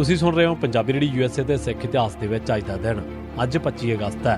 ਤੁਸੀਂ ਸੁਣ ਰਹੇ ਹੋ ਪੰਜਾਬੀ ਰੇਡੀ ਯੂਐਸਏ ਤੇ ਸਿੱਖ ਇਤਿਹਾਸ ਦੇ ਵਿੱਚ ਅੱਜ ਦਾ ਦਿਨ। ਅੱਜ 25 ਅਗਸਤ ਹੈ।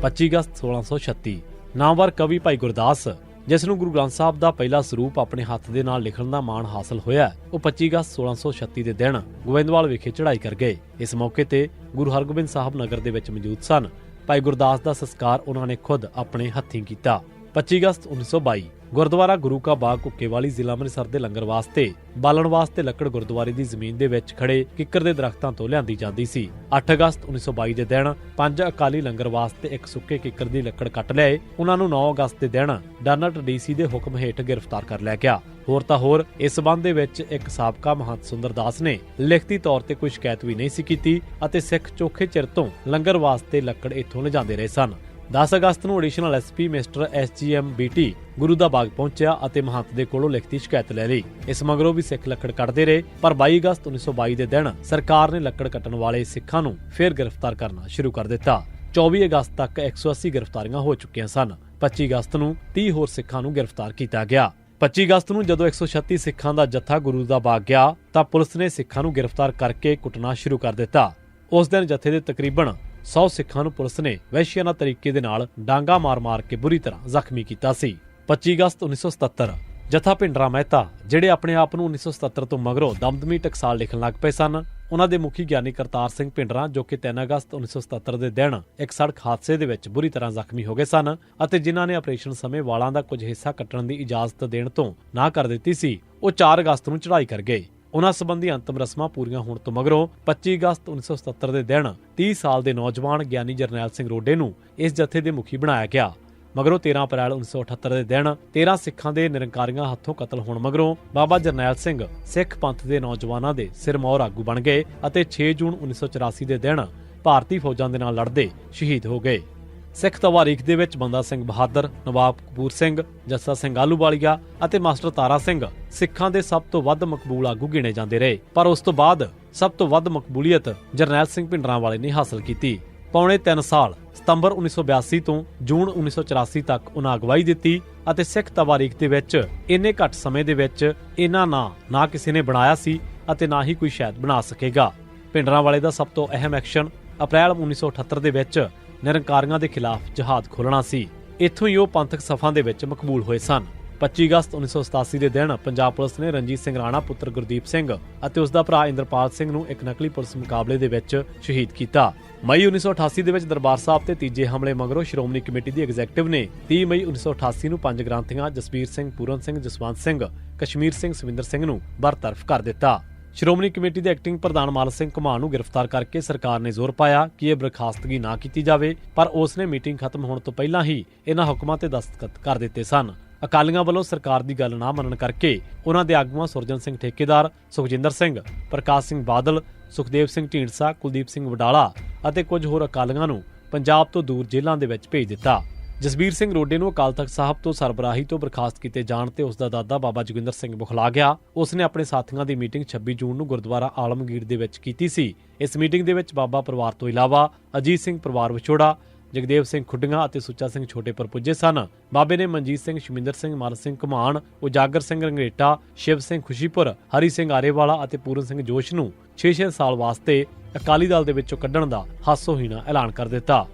25 ਅਗਸਤ 1636 ਨਾਮਵਰ ਕਵੀ ਭਾਈ ਗੁਰਦਾਸ, ਜਿਸ ਨੂੰ ਗੁਰੂ ਗ੍ਰੰਥ ਸਾਹਿਬ ਦਾ ਪਹਿਲਾ ਸਰੂਪ ਆਪਣੇ ਹੱਥ ਦੇ ਨਾਲ ਲਿਖਣ ਦਾ ਮਾਣ ਹਾਸਲ ਹੋਇਆ, ਉਹ 25 ਅਗਸਤ 1636 ਦੇ ਦਿਨ ਗੋਬਿੰਦਵਾਲ ਵਿਖੇ ਚੜ੍ਹਾਈ ਕਰ ਗਏ। ਇਸ ਮੌਕੇ ਤੇ ਗੁਰੂ ਹਰਗੋਬਿੰਦ ਸਾਹਿਬ ਨਗਰ ਦੇ ਵਿੱਚ ਮੌਜੂਦ ਸਨ। ਭਾਈ ਗੁਰਦਾਸ ਦਾ ਸੰਸਕਾਰ ਉਹਨਾਂ ਨੇ ਖੁਦ ਆਪਣੇ ਹੱਥੀਂ ਕੀਤਾ। 25 ਅਗਸਤ 1922 ਗੁਰਦੁਆਰਾ ਗੁਰੂ ਕਾ ਬਾਗ ਕੁੱਕੇਵਾਲੀ ਜ਼ਿਲ੍ਹਾ ਅੰਮ੍ਰਿਤਸਰ ਦੇ ਲੰਗਰ ਵਾਸਤੇ, ਬਾਲਣ ਵਾਸਤੇ ਲੱਕੜ ਗੁਰਦੁਆਰੇ ਦੀ ਜ਼ਮੀਨ ਦੇ ਵਿੱਚ ਖੜੇ ਕਿੱਕਰ ਦੇ ਦਰਖਤਾਂ ਤੋਂ ਲਿਆਂਦੀ ਜਾਂਦੀ ਸੀ। 8 ਅਗਸਤ 1922 ਦੇ ਦਿਨ ਪੰਜ ਅਕਾਲੀ ਲੰਗਰ ਵਾਸਤੇ ਇੱਕ ਸੁੱਕੇ ਕਿੱਕਰ ਦੀ ਲੱਕੜ ਕੱਟ ਲਿਆਏ। ਉਹਨਾਂ ਨੂੰ 9 ਅਗਸਤ ਦੇ ਦਿਨ ਡਾਨਟ ਡੀਸੀ ਦੇ ਹੁਕਮ ਹੇਠ ਗ੍ਰਿਫਤਾਰ ਕਰ ਲਿਆ ਗਿਆ। ਹੋਰ ਤਾਂ ਹੋਰ, ਇਸ ਸਬੰਧ ਦੇ ਵਿੱਚ ਇੱਕ ਸਾਬਕਾ ਮਹੰਤ ਸੁੰਦਰ ਦਾਸ ਨੇ ਲਿਖਤੀ ਤੌਰ ਤੇ ਕੋਈ ਸ਼ਿਕਾਇਤ ਵੀ ਨਹੀਂ ਸੀ ਕੀਤੀ ਅਤੇ ਸਿੱਖ ਚੋਖੇ ਚਿਰ ਤੋਂ ਲੰਗਰ ਵਾਸਤੇ ਲੱਕੜ ਇੱਥੋਂ ਲਿਜਾਂਦੇ ਰਹੇ ਸਨ। 10 ਅਗਸਤ ਨੂੰ ਐਡੀਸ਼ਨਲ ਐਸਪੀ ਮਿਸਟਰ ਐਸਜੀਐਮ ਬੀਟੀ ਗੁਰੂ ਦਾ ਬਾਗ ਪਹੁੰਚਿਆ ਅਤੇ ਮਹੰਤ ਦੇ ਕੋਲੋਂ ਲਿਖਤੀ ਸ਼ਿਕਾਇਤ ਲੈ ਲਈ। ਇਸ ਮਗਰੋਂ ਵੀ ਸਿੱਖ ਲੱਕੜ ਕੱਟਦੇ ਰਹੇ, ਪਰ 22 ਅਗਸਤ 1922 ਦੇ ਦਿਨ ਸਰਕਾਰ ਨੇ ਲੱਕੜ ਕੱਟਣ ਵਾਲੇ ਸਿੱਖਾਂ ਨੂੰ ਫੇਰ ਗ੍ਰਿਫਤਾਰ ਕਰਨਾ ਸ਼ੁਰੂ ਕਰ ਦਿੱਤਾ। 24 ਅਗਸਤ ਤੱਕ 180 ਗ੍ਰਿਫਤਾਰੀਆਂ ਹੋ ਚੁੱਕੀਆਂ ਸਨ। 25 ਅਗਸਤ ਨੂੰ 30 ਹੋਰ ਸਿੱਖਾਂ ਨੂੰ ਗ੍ਰਿਫਤਾਰ ਕੀਤਾ ਗਿਆ। 25 ਅਗਸਤ ਨੂੰ ਜਦੋਂ 136 ਸਿੱਖਾਂ ਦਾ ਜੱਥਾ ਗੁਰੂ ਦਾ ਬਾਗ ਗਿਆ, ਤਾਂ ਪੁਲਿਸ ਨੇ ਸਿੱਖਾਂ ਨੂੰ ਗ੍ਰਿਫਤਾਰ ਕਰਕੇ ਕੁੱਟਣਾ ਸ਼ੁਰੂ ਕਰ ਦਿੱਤਾ। ਉਸ ਦਿਨ ਜੱਥੇ ਦੇ ਤਕਰੀਬਨ 100 ਸਿੱਖਾਂ ਨੂੰ ਪੁਲਿਸ ਨੇ ਵਹਿਸ਼ੀਆਨਾ ਤਰੀਕੇ ਦੇ ਨਾਲ ਡਾਂਗਾ ਮਾਰ-ਮਾਰ ਕੇ ਬੁਰੀ ਤਰ੍ਹਾਂ ਜ਼ਖਮੀ ਕੀਤਾ ਸੀ। 25 ਅਗਸਤ 1977 ਜਥਾ ਭਿੰਡਰਾ ਮਹਿਤਾ, ਜਿਹੜੇ ਆਪਣੇ ਆਪ ਨੂੰ 1977 ਤੋਂ ਮਗਰੋਂ ਦਮਦਮੀ ਟਕਸਾਲ ਲਿਖਣ ਲੱਗ ਪਏ ਸਨ, ਉਹਨਾਂ ਦੇ ਮੁਖੀ ਗਿਆਨੀ ਕਰਤਾਰ ਸਿੰਘ ਭਿੰਡਰਾ ਜੋ ਕਿ 3 ਅਗਸਤ 1977 ਦੇ ਦਿਨ ਇੱਕ ਸੜਕ ਹਾਦਸੇ ਦੇ ਵਿੱਚ ਬੁਰੀ ਤਰ੍ਹਾਂ ਜ਼ਖਮੀ ਹੋ ਗਏ ਸਨ ਅਤੇ ਜਿਨ੍ਹਾਂ ਨੇ ਆਪਰੇਸ਼ਨ ਸਮੇਂ ਵਾਲਾਂ ਦਾ ਕੁਝ ਹਿੱਸਾ ਕੱਟਣ ਦੀ ਇਜਾਜ਼ਤ ਦੇਣ ਤੋਂ ਨਾ ਕਰ ਦਿੱਤੀ ਸੀ, ਉਹ 4 ਅਗਸਤ ਨੂੰ ਚੜ੍ਹਾਈ ਕਰ ਗਏ। ਉਹਨਾਂ ਸੰਬੰਧੀ ਅੰਤਮ ਰਸਮਾਂ ਪੂਰੀਆਂ ਹੋਣ ਤੋਂ ਮਗਰੋਂ 25 ਅਗਸਤ 1977 ਦੇ ਦਿਨ 30 ਸਾਲ ਦੇ ਨੌਜਵਾਨ ਗਿਆਨੀ ਜਰਨੈਲ ਸਿੰਘ ਰੋਡੇ ਨੂੰ ਇਸ ਜਥੇ ਦੇ ਮੁਖੀ ਬਣਾਇਆ ਗਿਆ। ਮਗਰੋਂ 13 ਅਪ੍ਰੈਲ 1978 ਦੇ ਦਿਨ 13 ਸਿੱਖਾਂ ਦੇ ਨਿਰੰਕਾਰੀਆਂ ਹੱਥੋਂ ਕਤਲ ਹੋਣ ਮਗਰੋਂ ਬਾਬਾ ਜਰਨੈਲ ਸਿੰਘ ਸਿੱਖ ਪੰਥ ਦੇ ਨੌਜਵਾਨਾਂ ਦੇ ਸਿਰਮੌਰ ਆਗੂ ਬਣ ਗਏ ਅਤੇ 6 ਜੂਨ 1984 ਦੇ ਦਿਨ ਭਾਰਤੀ ਫੌਜਾਂ ਦੇ ਨਾਲ ਲੜਦੇ ਸ਼ਹੀਦ ਹੋ ਗਏ। ਸਿੱਖ ਤਵਾਰੀਖ ਦੇ ਵਿੱਚ ਬੰਦਾ ਸਿੰਘ ਬਹਾਦਰ, ਨਵਾਬ ਕਪੂਰ ਸਿੰਘ, ਜੱਸਾ ਸਿੰਘ ਆਲੂਵਾਲੀਆ ਅਤੇ ਮਾਸਟਰ ਤਾਰਾ ਸਿੰਘ ਸਿੱਖਾਂ ਦੇ ਸਭ ਤੋਂ ਵੱਧ ਮਕਬੂਲ ਆਗੂ ਗਿਣੇ ਜਾਂਦੇ ਰਹੇ। ਪਰ ਉਸ ਤੋਂ ਬਾਅਦ ਸਭ ਤੋਂ ਵੱਧ ਮਕਬੂਲੀਅਤ ਜਰਨੈਲ ਸਿੰਘ ਭਿੰਡਰਾਂ ਵਾਲੇ ਨੇ ਹਾਸਲ ਕੀਤੀ। ਪੌਣੇ 3 ਸਾਲ ਸਤੰਬਰ 1982 ਤੋਂ ਜੂਨ 1984 ਤੱਕ ਉਹਨਾਂ ਅਗਵਾਈ ਦਿੱਤੀ ਅਤੇ ਸਿੱਖ ਤਵਾਰੀਖ ਦੇ ਵਿੱਚ ਇੰਨੇ ਘੱਟ ਸਮੇਂ ਦੇ ਵਿੱਚ ਇਹਨਾਂ ਨਾਂ ਨਾ ਕਿਸੇ ਨੇ ਬਣਾਇਆ ਸੀ ਅਤੇ ਨਾ ਹੀ ਕੋਈ ਸ਼ਾਇਦ ਬਣਾ ਸਕੇਗਾ। ਭਿੰਡਰਾਂ ਵਾਲੇ ਦਾ ਸਭ ਤੋਂ ਅਹਿਮ ਐਕਸ਼ਨ ਅਪ੍ਰੈਲ 1978 ਦੇ ਵਿੱਚ ਨਿਰੰਕਾਰੀਆਂ ਦੇ ਖਿਲਾਫ ਜਹਾਦ ਖੋਲਣਾ ਸੀ। ਇੱਥੋਂ ਹੀ ਉਹ ਪੰਥਕ ਸਫਾਂ ਦੇ ਵਿੱਚ ਮਕਬੂਲ ਹੋਏ ਸਨ। 25 ਅਗਸਤ 1987 ਦੇ ਦਿਨ ਪੰਜਾਬ ਪੁਲਿਸ ਨੇ ਰਣਜੀਤ ਸਿੰਘ ਰਾਣਾ, ਪੁੱਤਰ ਗੁਰਦੀਪ ਸਿੰਘ ਅਤੇ ਉਸ ਦਾ ਭਰਾ ਇੰਦਰਪਾਲ ਸਿੰਘ ਨੂੰ ਇੱਕ ਨਕਲੀ ਪੁਲਿਸ ਮੁਕਾਬਲੇ ਦੇ ਵਿੱਚ ਸ਼ਹੀਦ ਕੀਤਾ। ਮਈ 1988 ਦੇ ਵਿੱਚ ਦਰਬਾਰ ਸਾਹਿਬ ਤੇ ਤੀਜੇ ਹਮਲੇ ਮਗਰੋਂ ਸ਼੍ਰੋਮਣੀ ਕਮੇਟੀ ਦੀ ਐਗਜ਼ੈਕਟਿਵ ਨੇ 30 ਮਈ 1988 ਨੂੰ ਪੰਜ ਗ੍ਰਾਂਥੀਆਂ ਜਸਵੀਰ ਸਿੰਘ, ਪੂਰਨ ਸਿੰਘ, ਜਸਵੰਤ ਸਿੰਘ, ਕਸ਼ਮੀਰ ਸਿੰਘ, ਸਵਿੰਦਰ ਸਿੰਘ ਨੂੰ ਬਰਤਰਫ ਕਰ ਦਿੱਤਾ। ਸ਼੍ਰੋਮਣੀ ਕਮੇਟੀ ਦੇ ਐਕਟਿੰਗ ਪ੍ਰਧਾਨ ਮਾਲ ਸਿੰਘ ਘੁਮਾਣ ਨੂੰ ਗ੍ਰਿਫਤਾਰ ਕਰਕੇ ਸਰਕਾਰ ਨੇ ਜ਼ੋਰ ਪਾਇਆ ਕਿ ਇਹ ਬਰਖਾਸਤਗੀ ਨਾ ਕੀਤੀ ਜਾਵੇ, ਪਰ ਉਸ ਨੇ ਮੀਟਿੰਗ ਖਤਮ ਹੋਣ ਤੋਂ ਪਹਿਲਾਂ ਹੀ ਇਹਨਾਂ ਹੁਕਮਾਂ ਤੇ ਦਸਤਖਤ ਕਰ ਦਿੱਤੇ ਸਨ। ਅਕਾਲੀਆਂ ਵੱਲੋਂ ਸਰਕਾਰ ਦੀ ਗੱਲ ਨਾ ਮੰਨਣ ਕਰਕੇ ਉਹਨਾਂ ਦੇ ਆਗੂਆਂ ਸੁਰਜਨ ਸਿੰਘ ਠੇਕੇਦਾਰ, ਸੁਖਜਿੰਦਰ ਸਿੰਘ, ਪ੍ਰਕਾਸ਼ ਸਿੰਘ ਬਾਦਲ, ਸੁਖਦੇਵ ਸਿੰਘ ਢੀਂਡਸਾ, ਕੁਲਦੀਪ ਸਿੰਘ ਵਡਾਲਾ ਅਤੇ ਕੁਝ ਹੋਰ ਅਕਾਲੀਆਂ ਨੂੰ ਪੰਜਾਬ ਤੋਂ ਦੂਰ ਜੇਲ੍ਹਾਂ ਦੇ ਵਿੱਚ ਭੇਜ ਦਿੱਤਾ। ਜਸਬੀਰ ਸਿੰਘ ਰੋਡੇ ਨੂੰ ਅਕਾਲ ਤਖਤ ਸਾਹਿਬ ਤੋਂ ਸਰਬਰਾਹੀ ਤੋਂ ਬਰਖਾਸਤ ਕੀਤੇ ਜਾਣ ਤੇ ਉਸ ਦਾ ਦਾਦਾ ਬਾਬਾ ਜੋਗਿੰਦਰ ਸਿੰਘ ਬੁਖਲਾ ਗਿਆ। ਉਸ ਨੇ ਆਪਣੇ ਸਾਥੀਆਂ ਦੀ ਮੀਟਿੰਗ 26 ਜੂਨ ਨੂੰ ਗੁਰਦੁਆਰਾ ਆਲਮਗੀਰ ਦੇ ਵਿੱਚ ਕੀਤੀ ਸੀ। ਇਸ ਮੀਟਿੰਗ ਦੇ ਵਿੱਚ ਬਾਬਾ ਪਰਿਵਾਰ ਤੋਂ ਇਲਾਵਾ ਅਜੀਤ ਸਿੰਘ ਪਰਿਵਾਰ ਵਿਛੋੜਾ, ਜਗਦੇਵ ਸਿੰਘ ਖੁੱਡੀਆਂ ਅਤੇ ਸੁੱਚਾ ਸਿੰਘ ਛੋਟੇਪੁਰ ਪੁੱਜੇ ਸਨ। ਬਾਬੇ ਨੇ ਮਨਜੀਤ ਸਿੰਘ, ਸ਼ਮਿੰਦਰ ਸਿੰਘ, ਮਾਨ ਸਿੰਘ ਘਮਾਣ, ਉਜਾਗਰ ਸਿੰਘ ਰੰਗਰੇਟਾ, ਸ਼ਿਵ ਸਿੰਘ ਖੁਸ਼ੀਪੁਰ, ਹਰੀ ਸਿੰਘ ਆਰੇਵਾਲਾ ਅਤੇ ਪੂਰਨ ਸਿੰਘ ਜੋਸ਼ ਨੂੰ 6-6 ਸਾਲ ਵਾਸਤੇ ਅਕਾਲੀ ਦਲ ਦੇ ਵਿੱਚੋਂ ਕੱਢਣ ਦਾ ਹਾਸੋਹੀਣਾ ਐਲਾਨ ਕਰ ਦਿੱਤਾ।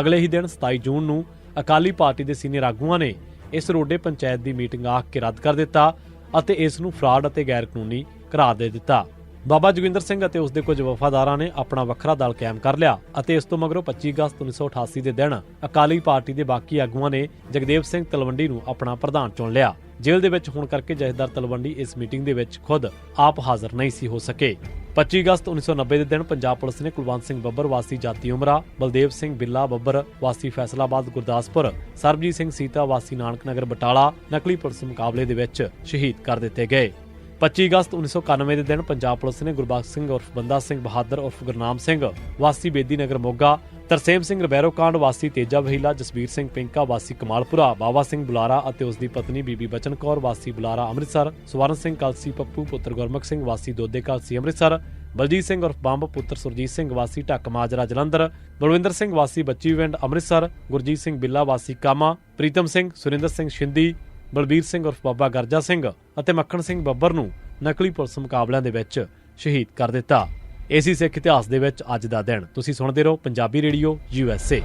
ਅਗਲੇ ਹੀ ਦਿਨ 27 ਜੂਨ ਨੂੰ ਅਕਾਲੀ ਪਾਰਟੀ ਦੇ ਸੀਨੀਅਰ ਆਗੂਆਂ ਨੇ ਇਸ ਰੋਡੇ ਪੰਚਾਇਤ ਦੀ ਮੀਟਿੰਗ ਆਖ ਕੇ ਰੱਦ ਕਰ ਦਿੱਤਾ ਅਤੇ ਇਸ ਨੂੰ ਫਰਾਡ ਅਤੇ ਗੈਰ ਕਾਨੂੰਨੀ ਕਰਾਰ ਦੇ ਦਿੱਤਾ। ਬਾਬਾ ਜੋਗਿੰਦਰ ਸਿੰਘ ਅਤੇ ਉਸ ਦੇ ਕੁਝ ਵਫਾਦਾਰਾਂ ਨੇ ਆਪਣਾ ਵੱਖਰਾ ਦਲ ਕਾਇਮ ਕਰ ਲਿਆ ਅਤੇ ਇਸ ਤੋਂ ਮਗਰੋਂ 25 ਅਗਸਤ 1988 ਦੇ ਦਿਨ ਅਕਾਲੀ ਪਾਰਟੀ ਦੇ ਬਾਕੀ ਆਗੂਆਂ ਨੇ ਜਗਦੇਵ ਸਿੰਘ ਤਲਵੰਡੀ ਨੂੰ ਆਪਣਾ ਪ੍ਰਧਾਨ ਚੁਣ ਲਿਆ। ਜੇਲ੍ਹ ਦੇ ਵਿੱਚ ਹੋਣ ਕਰਕੇ ਜਥੇਦਾਰ ਤਲਵੰਡੀ ਇਸ ਮੀਟਿੰਗ ਦੇ ਵਿੱਚ ਖੁਦ ਆਪ ਹਾਜ਼ਰ ਨਹੀਂ ਸੀ ਹੋ ਸਕੇ। 25 ਅਗਸਤ 1990 ਦੇ ਦਿਨ ਪੰਜਾਬ ਪੁਲਿਸ ਨੇ ਕੁਲਵੰਤ ਸਿੰਘ ਬੱਬਰ ਵਾਸੀ ਜਾਤੀ ਉਮਰਾ, ਬਲਦੇਵ ਸਿੰਘ ਬਿੱਲਾ ਬੱਬਰ ਵਾਸੀ ਫੈਸਲਾਬਾਦ ਗੁਰਦਾਸਪੁਰ, ਸਰਬਜੀਤ ਸਿੰਘ ਸੀਤਾ ਵਾਸੀ ਨਾਨਕ ਨਗਰ ਬਟਾਲਾ ਨਕਲੀ ਪੁਲਿਸ ਮੁਕਾਬਲੇ ਦੇ ਵਿੱਚ ਸ਼ਹੀਦ ਕਰ ਦਿੱਤੇ ਗਏ। 25 ਅਗਸਤ 1991 ਦੇ ਦਿਨ ਪੰਜਾਬ ਪੁਲਿਸ ਨੇ ਗੁਰਬਖਸ਼ ਸਿੰਘ ਉਰਫ ਬੰਦਾ ਸਿੰਘ ਬਹਾਦਰ ਉਰਫ ਗੁਰਨਾਮ ਸਿੰਘ, ਵਾਸੀ ਬੇਦੀ ਨਗਰ ਮੋਗਾ, ਤਰਸੇਮ ਸਿੰਘ ਰਬੈਰੋ ਕਾਂਡ, ਵਾਸੀ ਤੇਜਾ ਵਹੀਲਾ, ਜਸਵੀਰ ਸਿੰਘ ਪਿੰਕਾ, ਵਾਸੀ ਕਮਾਲਪੁਰਾ, ਬਾਵਾ ਸਿੰਘ ਬੁਲਾਰਾ ਅਤੇ ਉਸ ਦੀ ਪਤਨੀ ਬੀਬੀ ਬਚਨ ਕੌਰ, ਵਾਸੀ ਬੁਲਾਰਾ ਅੰਮ੍ਰਿਤਸਰ, ਸਵਰਨ ਸਿੰਘ ਕਲਸੀ ਪੱਪੂ, ਪੁੱਤਰ ਗੁਰਮੁਖ ਸਿੰਘ, ਵਾਸੀ ਦੋਦੇ ਕਲਸੀ ਅੰਮ੍ਰਿਤਸਰ, ਬਲਜੀਤ ਸਿੰਘ ਉਰਫ ਬੰਬ, ਪੁੱਤਰ ਸੁਰਜੀਤ ਸਿੰਘ, ਵਾਸੀ ਢੱਕ ਮਾਜਰਾ ਜਲੰਧਰ, ਬਲਵਿੰਦਰ ਸਿੰਘ, ਵਾਸੀ ਬੱਚੀਵਿੰਡ ਅੰਮ੍ਰਿਤਸਰ, ਗੁਰਜੀਤ ਸਿੰਘ ਬਿੱਲਾ, ਵਾਸੀ ਕਾਮਾ, ਪ੍ਰੀਤਮ ਸਿੰਘ, ਸੁਰਿੰਦਰ ਸਿੰਘ ਸ਼ਿੰਦੀ ਬਲਬੀਰ ਸਿੰਘ ਉਰਫ ਬਾਬਾ ਗਰਜਾ ਸਿੰਘ ਅਤੇ ਮੱਖਣ ਸਿੰਘ ਬੱਬਰ ਨੂੰ ਨਕਲੀ ਪੁਲਿਸ ਮੁਕਾਬਲਿਆਂ ਦੇ ਵਿੱਚ ਸ਼ਹੀਦ ਕਰ ਦਿੱਤਾ। ਇਸੇ ਸਿੱਖ ਇਤਿਹਾਸ ਦੇ ਵਿੱਚ ਅੱਜ ਦਾ ਦਿਨ। ਤੁਸੀਂ ਸੁਣਦੇ ਰਹੋ ਪੰਜਾਬੀ ਰੇਡੀਓ ਯੂਐਸਏ